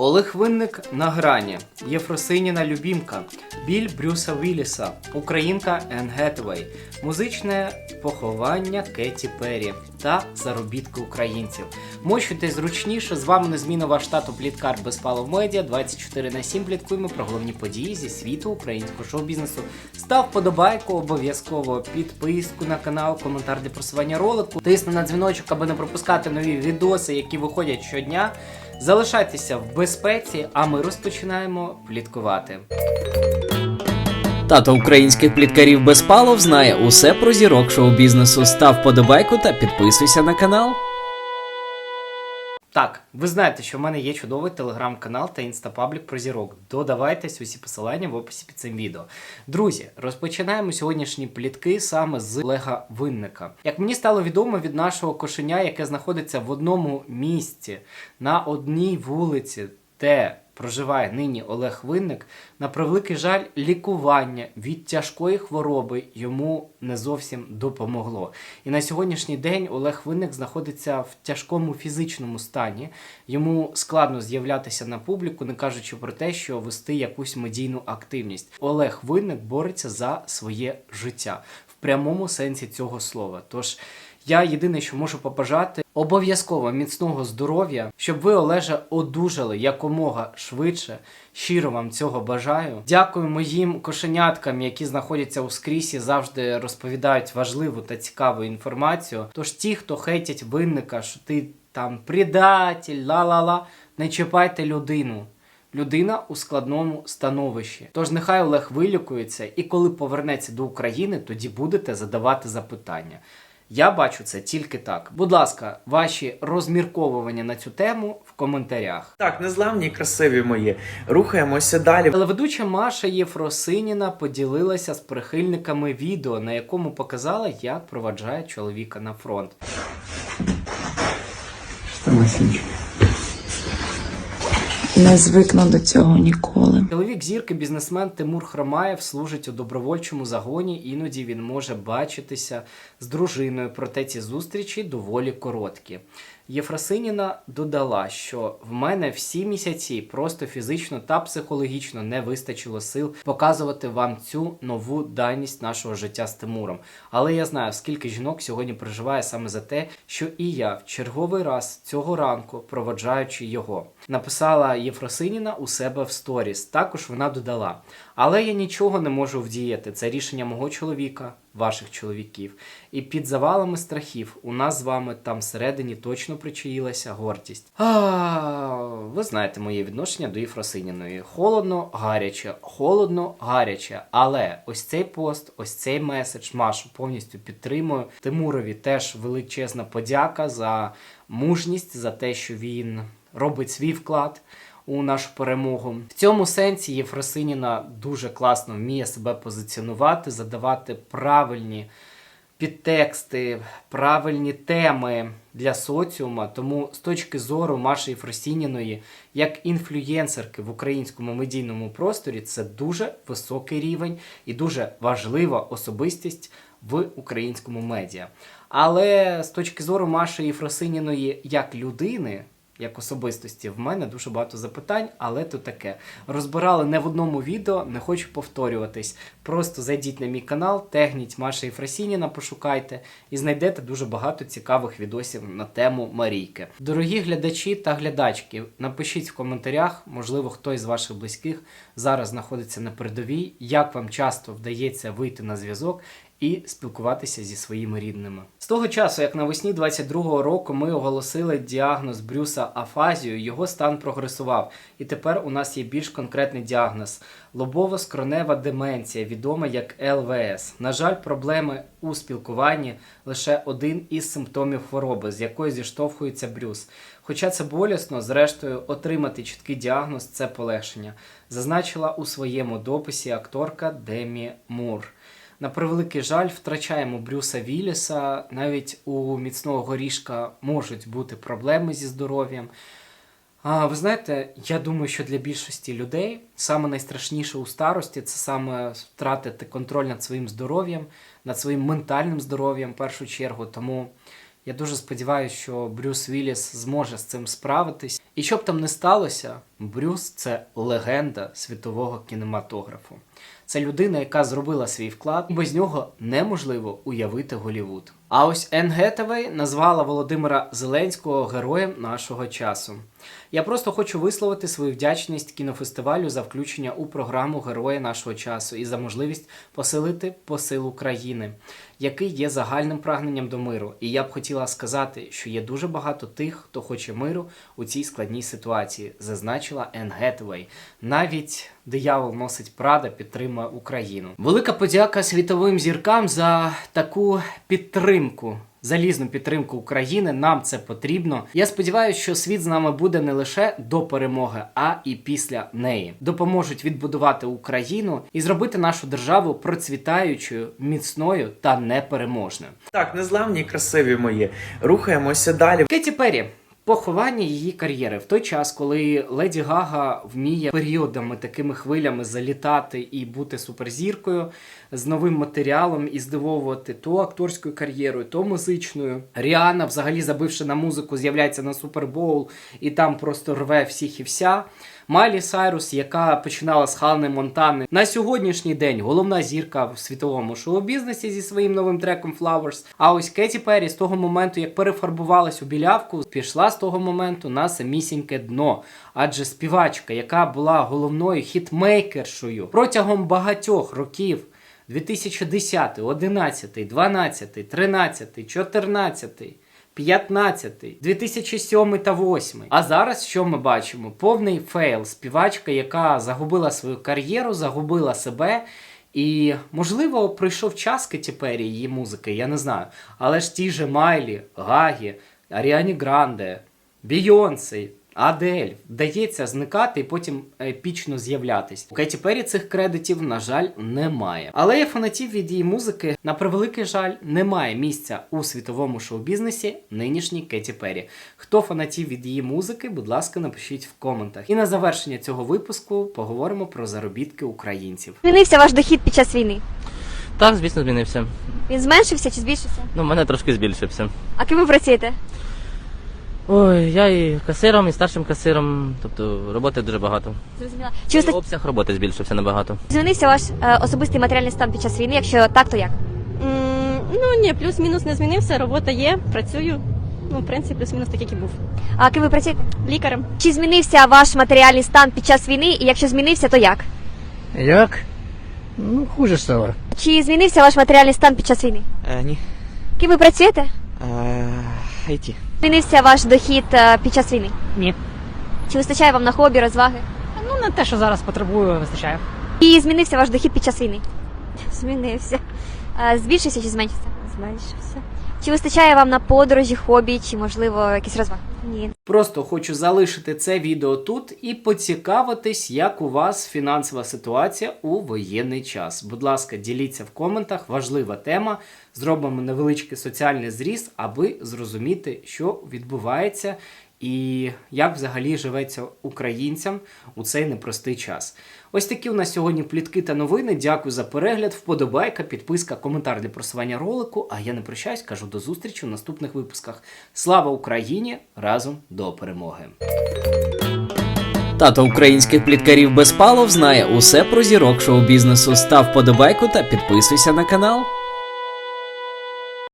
Олег Винник на грані, Єфросиніна Любімка, біль Брюса Вілліса, Українка Енн Гетвей, музичне поховання Кеті Перрі та заробітки українців. Мощуйте зручніше. З вами незмінно ваш штату Пліткар Безпалов Медіа. 24 на 7 пліткуємо про головні події зі світу українського шоу-бізнесу. Став подобайку, обов'язково підписку на канал, коментар для просування ролику. Тисни на дзвіночок, аби не пропускати нові відоси, які виходять щодня. Залишайтеся в безпеці, а ми розпочинаємо пліткувати. Тато українських пліткарів Безпалов знає усе про зірок шоу-бізнесу. Став подобайку та підписуйся на канал. Так, ви знаєте, що в мене є чудовий телеграм-канал та інстапаблік про зірок. Додавайтесь усі посилання в описі під цим відео. Друзі, розпочинаємо сьогоднішні плітки саме з Олега Винника. Як мені стало відомо від нашого кошеня, яке знаходиться в одному місці на одній вулиці, де проживає нині Олег Винник, на превеликий жаль, лікування від тяжкої хвороби йому не зовсім допомогло. І на сьогоднішній день Олег Винник знаходиться в тяжкому фізичному стані. Йому складно з'являтися на публіку, не кажучи про те, що вести якусь медійну активність. Олег Винник бореться за своє життя прямому сенсі цього слова. Тож я єдине, що можу побажати, обов'язково міцного здоров'я, щоб ви, Олеже, одужали якомога швидше. Щиро вам цього бажаю. Дякую моїм кошеняткам, які знаходяться у скрісі, завжди розповідають важливу та цікаву інформацію. Тож ті, хто хейтять винника, що ти там предатель, ла-ла-ла, не чіпайте людину. Людина у складному становищі. Тож нехай Олег вилікується, і коли повернеться до України, тоді будете задавати запитання. Я бачу це тільки так. Будь ласка, ваші розмірковування на цю тему в коментарях. Так, незламні і красиві мої. Рухаємося далі. Телеведуча Маша Єфросиніна поділилася з прихильниками відео, на якому показала, як проваджає чоловіка на фронт. Масенечка? Не звикну до цього ніколи. Чоловік зірки, бізнесмен Тимур Хромаєв служить у добровольчому загоні. Іноді він може бачитися з дружиною, проте ці зустрічі доволі короткі. Єфросиніна додала, що в мене всі місяці просто фізично та психологічно не вистачило сил показувати вам цю нову даність нашого життя з Тимуром. Але я знаю, скільки жінок сьогодні переживає саме за те, що і я в черговий раз цього ранку, проводжаючи його, написала Єфросиніна у себе в сторіс. Також вона додала: але я нічого не можу вдіяти. Це рішення мого чоловіка, ваших чоловіків. І під завалами страхів у нас з вами там всередині точно причаїлася гордість. А, ви знаєте моє відношення до Єфросиніної. Холодно, гаряче, холодно, гаряче. Але ось цей пост, ось цей меседж Машу повністю підтримую. Тимурові теж величезна подяка за мужність, за те, що він робить свій вклад. У нашу перемогу в цьому сенсі Єфросиніна дуже класно вміє себе позиціонувати, задавати правильні підтексти, правильні теми для соціума. Тому з точки зору Маші Єфросініної, як інфлюєнсерки в українському медійному просторі, це дуже високий рівень і дуже важлива особистість в українському медіа. Але з точки зору Маші Єфросиніної як людини. Як особистості в мене дуже багато запитань, але то таке. Розбирали не в одному відео, не хочу повторюватись. Просто зайдіть на мій канал, тегніть Маша Єфросініна, пошукайте і знайдете дуже багато цікавих відосів на тему Марійки. Дорогі глядачі та глядачки, напишіть в коментарях, можливо, хтось з ваших близьких зараз знаходиться на передовій, як вам часто вдається вийти на зв'язок і спілкуватися зі своїми рідними. З того часу, як навесні 22-го року ми оголосили діагноз Брюса афазію, його стан прогресував, і тепер у нас є більш конкретний діагноз лобово-скронева деменція, відома як ЛВС. На жаль, проблеми у спілкуванні лише один із симптомів хвороби, з якою зіштовхується Брюс. Хоча це болісно, зрештою, отримати чіткий діагноз це полегшення, зазначила у своєму дописі акторка Демі Мур. На превеликий жаль, втрачаємо Брюса Вілліса. Навіть у міцного горішка можуть бути проблеми зі здоров'ям. А ви знаєте, я думаю, що для більшості людей саме найстрашніше у старості це саме втратити контроль над своїм здоров'ям, над своїм ментальним здоров'ям в першу чергу. Тому Я дуже сподіваюся, що Брюс Вілліс зможе з цим справитись. І що б там не сталося, Брюс це легенда світового кінематографу. Це людина, яка зробила свій вклад, без нього неможливо уявити Голівуд. А ось Енн Гетевей назвала Володимира Зеленського героєм нашого часу. Я просто хочу висловити свою вдячність кінофестивалю за включення у програму Герої нашого часу і за можливість посилити посил України, який є загальним прагненням до миру. І я б хотіла сказати, що є дуже багато тих, хто хоче миру у цій складній ситуації, зазначила Енн Гетвей. Навіть диявол носить Прада підтримує Україну. Велика подяка світовим зіркам за таку підтримку. Залізну підтримку України нам це потрібно. Я сподіваюся, що світ з нами буде не лише до перемоги, а і після неї. Допоможуть відбудувати Україну і зробити нашу державу процвітаючою, міцною та непереможною. Так, незламні красиві мої. Рухаємося далі. Кеті Перрі. Поховання її кар'єри в той час, коли Леді Гага вміє періодами такими хвилями залітати і бути суперзіркою з новим матеріалом і здивовувати то акторською кар'єрою, то музичною. Ріана, взагалі забивши на музику, з'являється на Супербоул і там просто рве всіх і вся. Майлі Сайрус, яка починала з Ханни Монтани, на сьогоднішній день головна зірка в світовому шоу-бізнесі зі своїм новим треком Flowers. А ось Кеті Перрі з того моменту, як перефарбувалась у білявку, пішла з того моменту на самісіньке дно. Адже співачка, яка була головною хітмейкершою протягом багатьох років. 2010, 11, 12, 13, 14, 15, 2007 та 8. А зараз що ми бачимо? Повний фейл. Співачка, яка загубила свою кар'єру, загубила себе. І, можливо, прийшов час Кеті її музики, я не знаю. Але ж ті же Майлі, Гагі, Аріані Гранде, Бійонсе, Адель вдається зникати і потім епічно з'являтись. У Кеті Перрі цих кредитів, на жаль, немає. Але є фанатів від її музики. На превеликий жаль, немає місця у світовому шоу-бізнесі нинішній Кеті Перрі. Хто фанатів від її музики, будь ласка, напишіть в коментах. І на завершення цього випуску поговоримо про заробітки українців. Змінився ваш дохід під час війни? Так, звісно, змінився. Він зменшився чи збільшився? Ну, в мене трошки збільшився. А ким ви працюєте? Ой, я і касиром, і старшим касиром, тобто роботи дуже багато. Зрозуміла. Чи І оста... обсяг роботи збільшився набагато. змінився ваш е, особистий матеріальний стан під час війни? Якщо так, то як? М, Ну ні, плюс-мінус не змінився, робота є, працюю. Ну, в принципі, плюс-мінус так, як і був. А ким ви працюєте? Лікарем. Чи змінився ваш матеріальний стан під час війни? І якщо змінився, то як? Як? Ну, хуже стало. Чи змінився ваш матеріальний стан під час війни? Е, ні. Ким ви працюєте? Е, IT. Змінився ваш дохід е, під час війни? Ні. Чи вистачає вам на хобі, розваги? Ну, не те, що зараз потребую, вистачає. І змінився ваш дохід під час війни? Змінився. Е, Збільшився чи зменшився? Зменшився. Чи вистачає вам на подорожі, хобі, чи можливо якісь розваги? Ні. Просто хочу залишити це відео тут і поцікавитись, як у вас фінансова ситуація у воєнний час. Будь ласка, діліться в коментах. Важлива тема. Зробимо невеличкий соціальний зріз, аби зрозуміти, що відбувається і як взагалі живеться українцям у цей непростий час. Ось такі у нас сьогодні плітки та новини. Дякую за перегляд. Вподобайка, підписка, коментар для просування ролику. А я не прощаюсь, кажу до зустрічі в наступних випусках. Слава Україні! Разом до перемоги! Тато українських пліткарів без палов знає усе про зірок шоу-бізнесу. Став подобайку та підписуйся на канал.